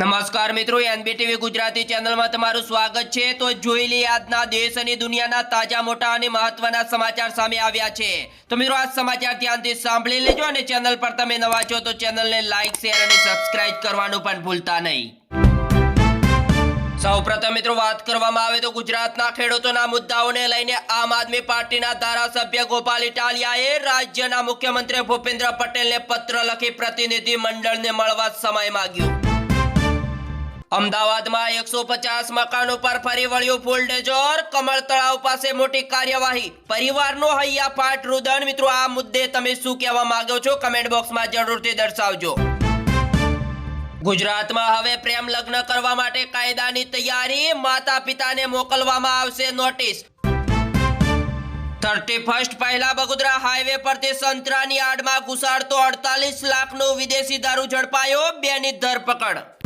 નમસ્કાર મિત્રો એનબીટીવી ગુજરાતી ચેનલમાં તમારું સ્વાગત છે. તો જોઈ લઈએ આજના દેશ અને દુનિયાના તાજા, મોટા અને મહત્વના સમાચાર સામે આવ્યા છે. તો મિત્રો, આ સમાચાર ધ્યાનથી સાંભળી લેજો અને ચેનલ પર તમે નવા છો તો ચેનલને લાઈક, શેર અને સબસ્ક્રાઇબ કરવાનું પણ ભૂલતા નહીં. સૌપ્રથમ મિત્રો, વાત કરવામાં આવે તો ગુજરાતના ખેડૂતોના મુદ્દાઓને લઈને આમ આદમી પાર્ટીના ધારાસભ્ય ગોપાલ ઇટાલિયાએ રાજ્યના મુખ્યમંત્રી ભૂપેન્દ્ર પટેલને પત્ર લખી પ્રતિનિધિ મંડળને મળવા સમય માંગ્યો. અમદાવાદમાં એકસો પચાસ મકાનો પર ફરી વળ્યું ફૂલડેજોર કમળ તળાવ પાસે મોટી કાર્યવાહી. પરિવારનો પાઠ રુદન. મિત્રો, આ મુદ્દે તમે શું કહેવા માંગો છો? કમેન્ટ બોક્સમાં જરૂરથી દર્શાવજો. ગુજરાતમાં હવે પ્રેમ લગ્ન કરવા માટે કાયદાની તૈયારી. માતા પિતાને મોકલવામાં આવશે નોટિસ. થર્ટી ફર્સ્ટ પહેલા બગોદરા હાઈવે પરથી સંતરાની આડમાં ઘુસાડતો અડતાલીસ લાખનો વિદેશી દારૂ ઝડપાયો. બેની ધરપકડ.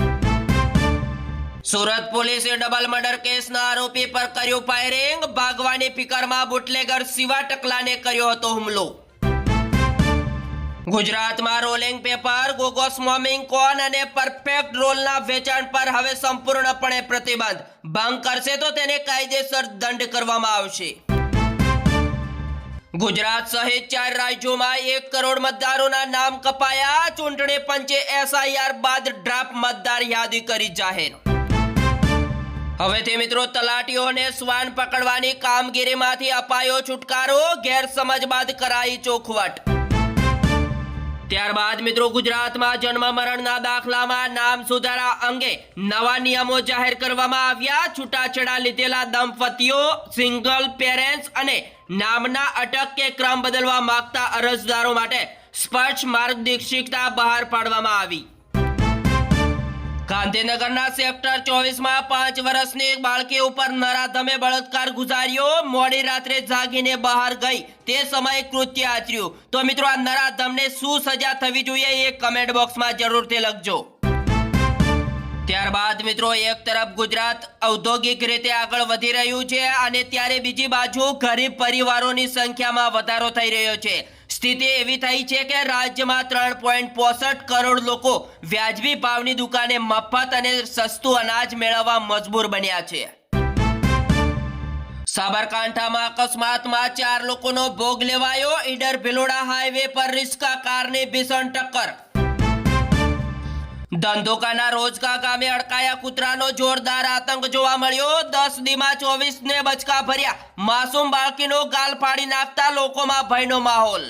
સુરત પોલીસે ડબલ મર્ડર કેસના આરોપી પર કર્યું ફાયરિંગ. ભાગવાની ફિકરમાં બુટલેગર શિવા ટકલાને કર્યો હતો હુમલો. ગુજરાતમાં રોલિંગ પેપર ગોગોસ મોમિંગ કોન અને પરફેક્ટ રોલના વેચાણ પર હવે સંપૂર્ણપણે પ્રતિબંધ. ભંગ કરશે તો તેને કાયદેસર દંડ કરવામાં આવશે. ગુજરાત સહિત ચાર રાજ્યોમાં એક કરોડ મતદારોના નામ કપાયા. ચૂંટણી પંચે એસઆઈઆર બાદ ડ્રાફ્ટ મતદાર યાદી કરી જાહેર. હવેથી મિત્રો તલાટીઓને શ્વાન પકડવાની કામગીરીમાંથી અપાયો છુટકારો, ગેરસમજ બાદ કરાઈ ચોખવટ. ત્યારબાદ મિત્રો ગુજરાતમાં જન્મ મરણના દાખલામાં નામ સુધારા અંગે નવા નિયમો જાહેર કરવામાં આવ્યા. છૂટાછેડા લીધેલા દંપતીઓ, સિંગલ પેરેન્ટ્સ અને નામના અટક કે ક્રમ બદલવા માંગતા અરજદારો માટે સ્પષ્ટ માર્ગદર્શિકા બહાર પાડવામાં આવી. ગાંધીનગરના સેક્ટર ચોવીસમાં પાંચ વર્ષની એક બાળકી ઉપર નરાધમે બળાત્કાર ગુજાર્યો. મોડી રાત્રે જાગીને બહાર ગઈ. તે સમયે કૃત્ય આચર્યું. તો મિત્રો, આ નરાધમને શું સજા થવી જોઈએ એ કમેન્ટ બોક્સમાં જરૂરથી લખજો. ત્યારબાદ મિત્રો, એક તરફ ગુજરાત ઔદ્યોગિક રીતે આગળ વધી રહ્યું છે અને ત્યારે બીજી બાજુ ગરીબ પરિવારોની સંખ્યામાં વધારો થઈ રહ્યો છે. સ્થિતિ એવી થઈ છે કે રાજ્યમાં ત્રણ પોઈન્ટ પોસઠ કરોડ લોકો વ્યાજબી ભાવની દુકાને મફત અને સસ્તું અનાજ મેળવવા મજબૂર બન્યા છે. સાબરકાંઠામાં અકસ્માતમાં ચાર લોકોનો ભોગ લેવાયો. ઈડર ભિલોડા હાઈવે પર રિસ્કા કારની ભીષણ ટક્કર. ધંધોકાના રોજકા ગામે અડકાયા કૂતરાનો જોરદાર આતંક જોવા મળ્યો. દસ દીમાં ચોવીસ ને બચકા ભર્યા. માસૂમ બાળકીનો ગાલ ફાડી નાખતા લોકોમાં ભયનો માહોલ.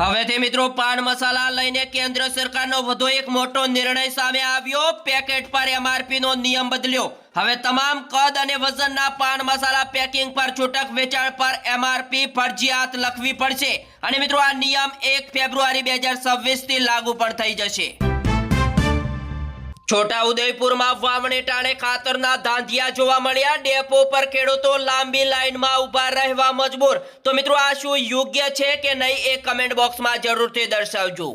હવેથી મિત્રો પાન મસાલા લઈને કેન્દ્ર સરકારનો વધુ એક મોટો નિર્ણય સામે આવ્યો. પેકેટ પર એમઆરપી નો નિયમ બદલ્યો. હવે તમામ કદ અને વજનના પાન મસાલા પેકિંગ પર છૂટક વેચાણ પર એમઆરપી ફરજિયાત લખવી પડશે. અને મિત્રો, આ નિયમ એક ફેબ્રુઆરી બે હજાર છવ્વીસથી લાગુ પણ થઈ જશે. છોટા ઉદયપુરમાં વાવણી ટાણે ખાતરના ધાંધિયા જોવા મળ્યા. ડેપો પર ખેડૂતો લાંબી લાઈનમાં ઊભા રહેવા મજબૂર. તો મિત્રો, આ શું યોગ્ય છે કે નહીં એ કમેન્ટ બોક્સમાં જરૂરથી દર્શાવજો.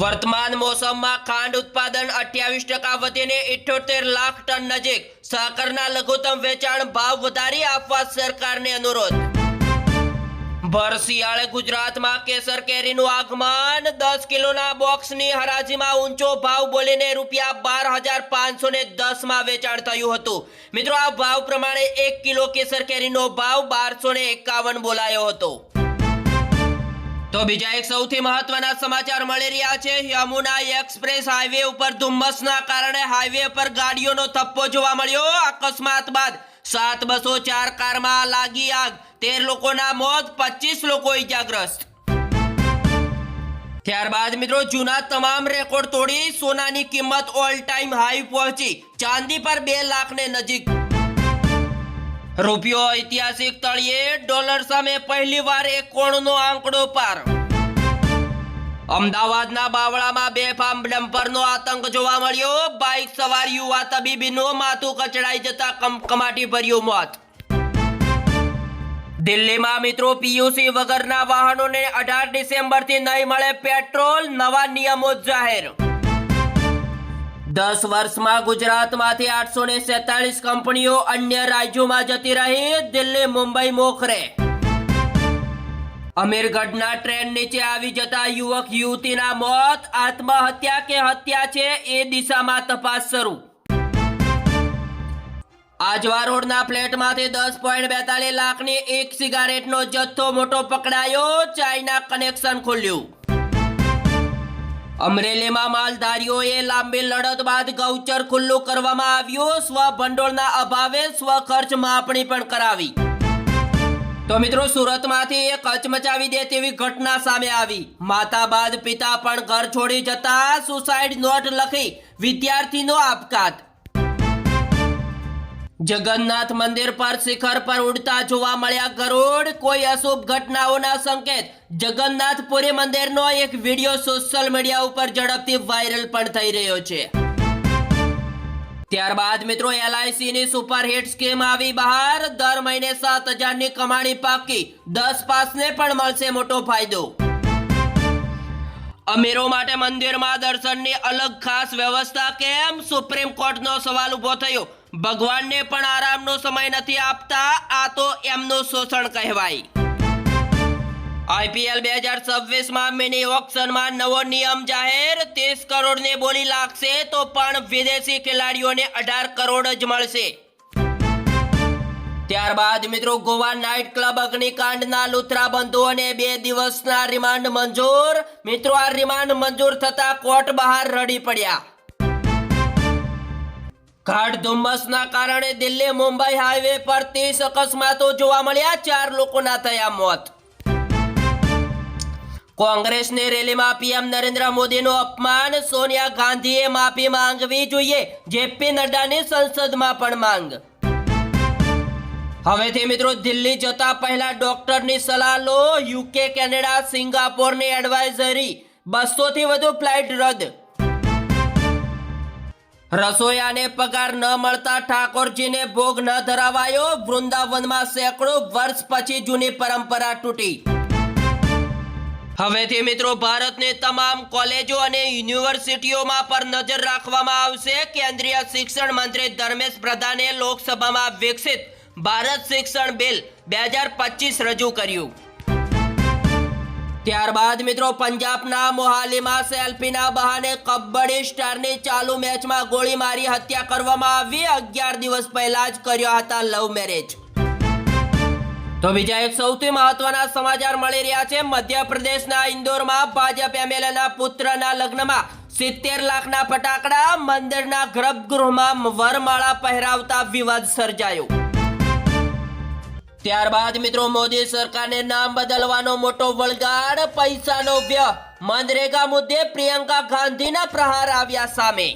વર્તમાન મોસમમાં ખાંડ ઉત્પાદન અઠ્યાવીસ ટકા વધીને ઇઠોતેર લાખ ટન નજીક. સાકરના લઘુત્તમ વેચાણ ભાવ વધારી આપવા સરકારને અનુરોધ. ભર શિયાળે ગુજરાતમાં કેસર કેરીનું આગમન. દસ કિલોના બોક્સની હરાજીમાં ઊંચો ભાવ બોલીને રૂપિયા બાર હજાર પાંચસો ને દસમાં વેચાણ થયું હતું. મિત્રો, આ ભાવ પ્રમાણે એક કિલો કેસર કેરીનો ભાવ બારસો ને એકાવન બોલાયો હતો. તો બીજા એક સૌથી મહત્વના સમાચાર મળી રહ્યા છે. યમુના એક્સપ્રેસ હાઈવે ઉપર ધુમ્મસના કારણે હાઈવે પર ગાડીઓનો થપ્પો જોવા મળ્યો. અકસ્માત બાદ સાત બસો ચાર કારમાં લાગી આગ. તેર લોકોના મોત, પચીસ લોકો ઇજાગ્રસ્ત ત્યારબાદ મિત્રો, જૂના તમામ રેકોર્ડ તોડી સોનાની કિંમત ઓલ ટાઈમ હાઈ પહોંચી. ચાંદી પર બે લાખને નજીક. રૂપિયો ઐતિહાસિક તળિયે ડોલર સામે પહેલીવાર એક કોણનો આંકડો પાર. અમદાવાદના બાવળામાં બેફામ ડમ્પરનો આતંક જોવા મળ્યો. બાઇક સવાર યુવા તબીબીનું માથું કચડાઈ જતા કમકમાટી ભર્યું મોત. દિલ્હીમાં મિત્રો પીયુસી વગરના વાહનોને અઢાર ડિસેમ્બરથી નહીં મળે પેટ્રોલ, નવા નિયમો જાહેર. દસ વર્ષમાં ગુજરાતમાંથી આઠસો ને સેતાલીસ કંપનીઓ અન્ય રાજ્યોમાં જતી રહી, દિલ્હી, મુંબઈ, મોખરે. અમીરગઢના ટ્રેન નીચે આવી જતા યુવક યુવતીના મોત, આત્મહત્યા કે હત્યા છે એ દિશામાં તપાસ શરૂ. આજવા રોડના ફ્લેટમાંથી દસ પોઈન્ટ બેતાલીસ લાખની એક સિગારેટનો જથ્થો મોટો પકડાયો, ચાઇના કનેક્શન ખુલ્યું. અમરેલીમાં માલધારીઓએ લાંબી લડત બાદ ગૌચર ખુલ્લું કરવામાં આવ્યું. સ્વભંડોળના અભાવે સ્વખર્ચ માપણી પણ કરાવી. તો મિત્રો, સુરતમાંથી એક હચમચાવી દે તેવી ઘટના સામે આવી. માતા બાદ પિતા પણ ઘર છોડી જતા સુસાઇડ નોટ લખી વિદ્યાર્થીનો આપઘાત. જગન્નાથ મંદિર પર શિખર પર ઉડતા જોવા મળ્યા ગરુડ. કોઈ અશુભ ઘટનાઓના સંકેત. જગન્નાથપુરી મંદિરનો એક વીડિયો સોશિયલ મીડિયા ઉપર ઝડપથી વાયરલ પણ થઈ રહ્યો છે. ત્યારબાદ મિત્રો એલઆઈસી ની સુપરહિટ સ્કીમ આવી બહાર. દર મહિને સાત હજારની કમાણી પાકી. દસ પાસને પણ મળશે મોટો ફાયદો. અમીરો માટે મંદિરમાં દર્શનની અલગ ખાસ વ્યવસ્થા કેમ? સુપ્રીમ કોર્ટનો સવાલ ઊભો થયો. ભગવાનને પણ આરામનો સમય નથી આપતા, આ તો એમનું શોષણ કહેવાય. આઈપીએલ બે હજાર છવ્વીસમાં મિની ઓક્શનમાં નવો નિયમ જાહેર. ત્રીસ કરોડની બોલી લાગશે તો પણ વિદેશી ખેલાડીઓને અઢાર કરોડ જ મળશે. ત્યારબાદ મિત્રો ગોવા નાઇટ ક્લબ અગ્નિકાંડના લુથરા બંધુઓને બે દિવસના રિમાન્ડ મંજૂર. મિત્રો, આ રિમાન્ડ મંજૂર થતા કોર્ટ બહાર રડી પડ્યા. ગાઢ ધુમ્મસના કારણે દિલ્હી મુંબઈ હાઈવે પર ત્રીસ અકસ્માતો જોવા મળ્યા. ચાર લોકોના થયા મોત. કોંગ્રેસની રેલીમાં પીએમ નરેન્દ્ર મોદીનું અપમાન. સોનિયા ગાંધીએ માફી માંગવી જોઈએ. જેપી નડ્ડાની સંસદમાં પણ માંગ. હવેથી મિત્રો દિલ્હી જતા પહેલા ડોક્ટરની સલાહ લો યુકે કેનેડા સિંગાપોરની એડવાઇઝરી બસો થી વધુ ફ્લાઇટ રદ. રસોયાને પગાર ન મળતા ઠાકોરજીને ભોગ ન ધરાવાયો. વૃંદાવનમાં સેંકડો વર્ષ પછી જૂની પરંપરા તૂટી. હવેથી મિત્રો ભારતની તમામ કોલેજો અને યુનિવર્સિટીઓમાં પર નજર રાખવામાં આવશે. કેન્દ્રીય શિક્ષણ મંત્રી ધર્મેશ પ્રધાને લોકસભામાં વિકસિત ભારત શિક્ષણ બિલ બે હજાર પચીસ રજૂ કર્યું. ત્યારબાદ મિત્રો, પંજાબના મોહાલીમાં સેલ્ફીના બહાને કબડ્ડી સ્ટારની ચાલુ મેચમાં ગોળી મારી હત્યા કરવામાં આવી. અગિયાર દિવસ પહેલા જ કર્યા હતા લવ મેરેજ. તો બીજા એક સૌથી મહત્વના સમાચાર મળી રહ્યા છે. મધ્યપ્રદેશના ઇન્દોરમાં ભાજપ એમએલએના પુત્રના લગ્નમાં સિત્તેર લાખના ફટાકડા, મંદિરના ગર્ભગૃહમાં વરમાળા પહેરાવતા વિવાદ સર્જાયો. ત્યારબાદ મિત્રો મોદી સરકારને નામ બદલવાનો મોટો વળગાડ, પૈસાનો વ્યય. મનરેગા મુદ્દે પ્રિયંકા ગાંધીના પ્રહાર આવ્યા સામે.